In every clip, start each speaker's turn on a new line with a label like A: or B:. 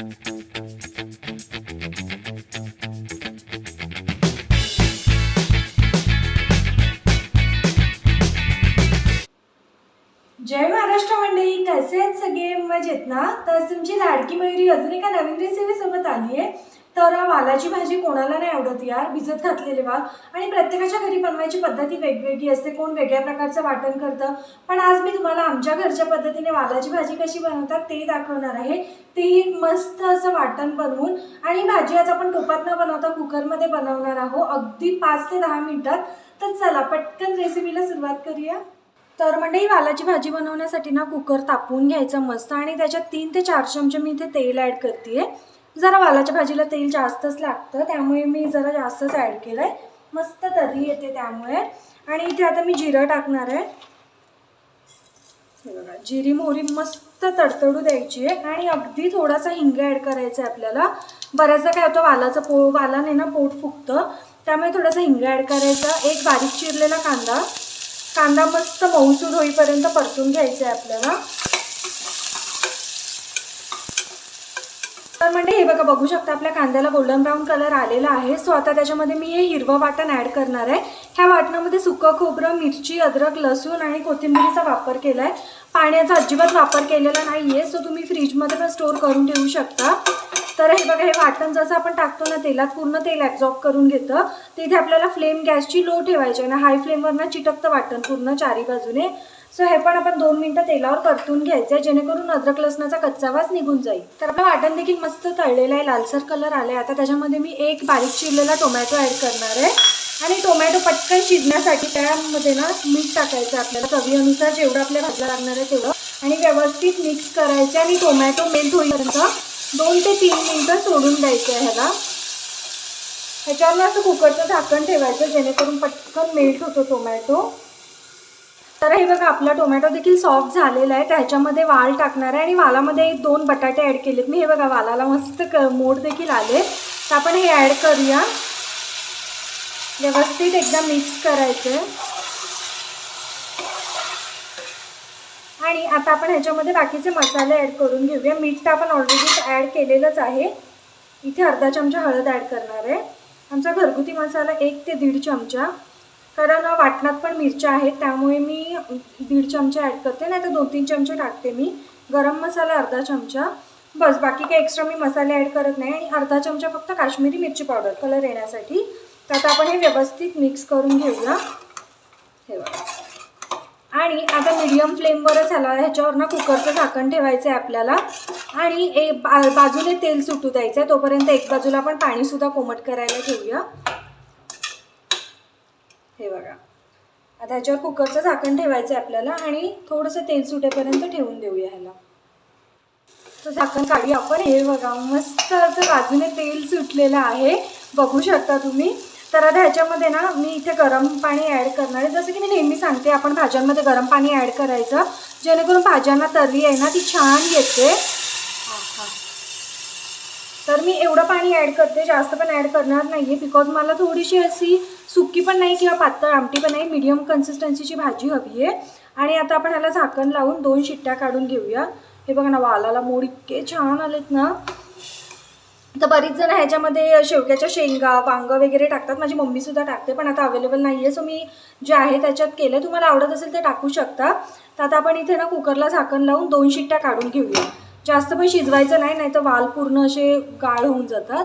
A: जय महाराष्ट्र मंडळी कसे आहेत सगळे? मजेत ना? तर तुमची लाडकी मयुरी अजून एका नवीन रेसिपी सोबत आली आहे. तर वालाची भाजी कोणाला नाही आवडत यार? भिजत घातलेले वाल. आणि प्रत्येकाच्या घरी बनवायची पद्धती वेगवेगळी असते. कोण वेगळ्या प्रकारचं वाटण करतं. पण आज मी तुम्हाला आमच्या घरच्या पद्धतीने वालाची भाजी कशी बनवतात ते दाखवणार आहे. तेही मस्त असं वाटण बनवून आणि भाजी आज आपण टोपात न बनवता कुकरमध्ये बनवणार आहोत. अगदी पाच ते दहा मिनटात. तर चला पटकन रेसिपीला सुरुवात करूया. तर म्हणजे वालाची भाजी बनवण्यासाठी ना कुकर तापवून घ्यायचं मस्त. आणि त्याच्यात तीन ते चार चमचे मी इथे तेल ॲड करते जरा वालाच्या भाजीला तेल जास्तच लागतं त्यामुळे मी जरा जास्तच ॲड केलं आहे मस्त तरी येते त्यामुळे. आणि इथे आता मी जिरं टाकणार आहे. हे बघा जिरी मोहरी मस्त तडतडू द्यायची आहे. आणि अगदी थोडासा हिंग ॲड करायचा आहे आपल्याला. बऱ्याचदा काय होतं वालाचं पो वालाने ना पोट फुगतं. त्यामुळे थोडासा हिंग ॲड करायचा. एक बारीक चिरलेला कांदा. कांदा मस्त मऊसूर होईपर्यंत परतून घ्यायचा आहे आपल्याला. तर म्हणजे हे बघा बघू शकता आपल्या कांद्याला गोल्डन ब्राऊन कलर आलेला आहे. सो आता त्याच्यामध्ये मी हे हिरवं वाटण ॲड करणार आहे. ह्या वाटणामध्ये सुकं खोबरं मिरची अद्रक लसूण आणि कोथिंबिरीचा वापर केला आहे पाण्याचा अजिबात वापर केलेला नाही आहे सो तुम्ही फ्रीजमध्ये पण स्टोअर करून ठेवू शकता. तर हे बघा हे वाटण जसं आपण टाकतो ना तेलात पूर्ण तेल ॲब्झॉर्ब करून घेतं. तिथे आपल्याला फ्लेम गॅसची लो ठेवायची आहे ना हाय फ्लेमवर ना चिटकतं वाटण पूर्ण चारी बाजूने. सो हे पण आपण दोन मिनटं तेलावर परतून घ्यायचं आहे जेणेकरून अद्रक लसणाचा कच्चा वास निघून जाईल. तर आपलं वाटण देखील मस्त तळलेलं आहे लालसर कलर आला आहे आता त्याच्यामध्ये मी एक बारीक चिरलेला टोमॅटो ॲड करणार आहे. आणि टोमॅटो पटकन शिजण्यासाठी त्यामध्ये ना मीठ टाकायचं आहे आपल्याला. चवीनुसार जेवढं आपल्या भाजीला लागणार आहे तेवढं. आणि व्यवस्थित मिक्स करायचं आणि टोमॅटो मेल्ट होईपर्यंत दोन ते तीन मिनटं सोडून द्यायचं आहे ह्याला. ह्याच्यावर असं कुकरचं झाकण ठेवायचं जेणेकरून पटकन मेल्ट होतो टोमॅटो तर हे बघा आपला टोमॅटो देखील सॉफ्ट झालेला आहे. त्याच्यामध्ये वाल टाकणार आहे आणि वालामध्ये दोन बटाटे ॲड केलेत. मी हे बघा वालाला मस्त क मोड देखील आले. तर आपण हे ॲड करूया. व्यवस्थित एकदा मिक्स करायचं आणि आता आपण ह्याच्यामध्ये बाकीचे मसाले ॲड करून घेऊया. मीठ तर आपण ऑलरेडी ॲड केलेलंच आहे. इथे अर्धा चमचा हळद ॲड करणार आहे. आमचा घरगुती मसाला एक ते दीड चमचा. कारण वाटणात पण मिरच्या आहेत त्यामुळे मी दीड चमचा ॲड करते नाही तर दोन तीन चमचे टाकते मी. गरम मसाला अर्धा चमचा. बस बाकी काही एक्स्ट्रा मी मसाले ॲड करत नाही आणि अर्धा चमचा फक्त काश्मीरी मिरची पावडर कलर येण्यासाठी. तर आता आपण हे व्यवस्थित मिक्स करून घेऊया. ठेवा आणि आता मीडियम फ्लेमवरच ह्याला ह्याच्यावर ना कुकरचं झाकण ठेवायचं आहे आपल्याला. आणि ए बा बाजूने तेल सुटू द्यायचं आहे तोपर्यंत एक बाजूला आपण पाणीसुद्धा कोमट करायला ठेवूया. हे बघा. आता ह्याच्यावर कुकरचं झाकण ठेवायचं आहे आपल्याला आणि थोडंसं तेल सुटेपर्यंत ठेवून देऊया ह्याला. तर झाकण काढूया आपण. हे बघा मस्त असं बाजूने तेल सुटलेलं आहे. बघू शकता तुम्ही. तर आता ह्याच्यामध्ये ना मी इथे गरम पाणी ॲड करणार आहे. जसं की मी नेहमी सांगते आपण भाज्यांमध्ये गरम पाणी ॲड करायचं. जेणेकरून भाज्यांना तर्री आहे ना ती छान येते. तर मी एवढं पाणी ॲड करते जास्त पण ॲड करणार नाही आहे बिकॉज मला थोडीशी अशी सुकी पण नाही किंवा पातळ आमटी पण नाही. मीडियम कन्सिस्टन्सीची भाजी हवी आहे. आणि आता आपण ह्याला झाकण लावून दोन शिट्ट्या काढून घेऊया. हे बघा ना वालाला मोड इतके छान आलेत ना. तर बरीच जण ह्याच्यामध्ये शेवग्याच्या शेंगा वांगं वगैरे टाकतात. माझी मम्मीसुद्धा टाकते पण आता अवेलेबल नाही आहे सो मी जे आहे त्याच्यात केलं तुम्हाला आवडत असेल ते टाकू शकता. तर आता आपण इथे ना कुकरला झाकण लावून दोन शिट्ट्या काढून घेऊया. जास्त पण शिजवायचं नाही नाही तर वाल पूर्ण असे गाळ होऊन जातात.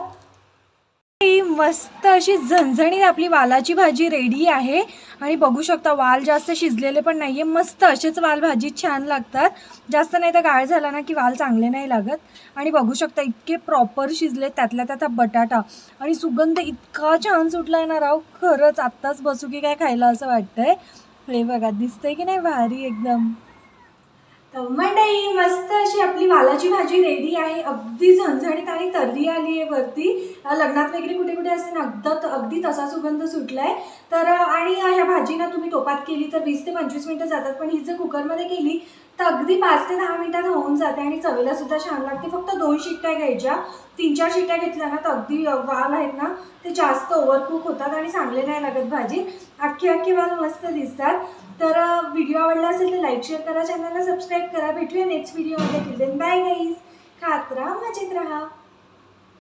A: ही मस्त अशी झणझणीत आपली वालाची भाजी रेडी आहे. आणि बघू शकता वाल जास्त शिजलेले पण नाही आहे मस्त असेच वाल भाजी छान लागतात. जास्त नाही तर गाळ झाला ना की वाल चांगले नाही लागत. आणि बघू शकता इतके प्रॉपर शिजले त्यातल्या त्यात बटाटा. आणि सुगंध इतका छान सुटला आहे ना राव. खरंच आत्ताच बसू की काय खायला असं वाटतंय. हे बघा दिसतंय की नाही भारी एकदम. मंडई मस्त अशी आपली वालाची भाजी रेडी आहे. अगदी झणझणीत आणि तर्री आली आहे वरती. लग्नात वगैरे कुठे कुठे असते ना अगदी अगदी तसा सुगंध सुटलाय. तर आणि ह्या भाजी ना तुम्ही टोपात केली तर वीस ते पंचवीस मिनटं जातात. पण ही जर कुकरमध्ये केली तर अगदी पाच ते दहा मिनिटात होऊन जाते आणि चवीला सुद्धा छान लागते. फक्त दोन शिट्ट्या घ्यायच्या. तीन चार शिट्ट्या घेतल्या ना तर अगदी वाल आहेत ना ते जास्त ओव्हरकुक होतात आणि चांगले नाही लागत भाजी. अख्खी अख्खी वाल मस्त दिसतात. तर व्हिडिओ आवडला असेल तर लाईक शेअर करा. चॅनलला सबस्क्राईब करा. भेटूया नेक्स्ट व्हिडिओमध्ये बाय गाईज खात राहा मजेत राहा.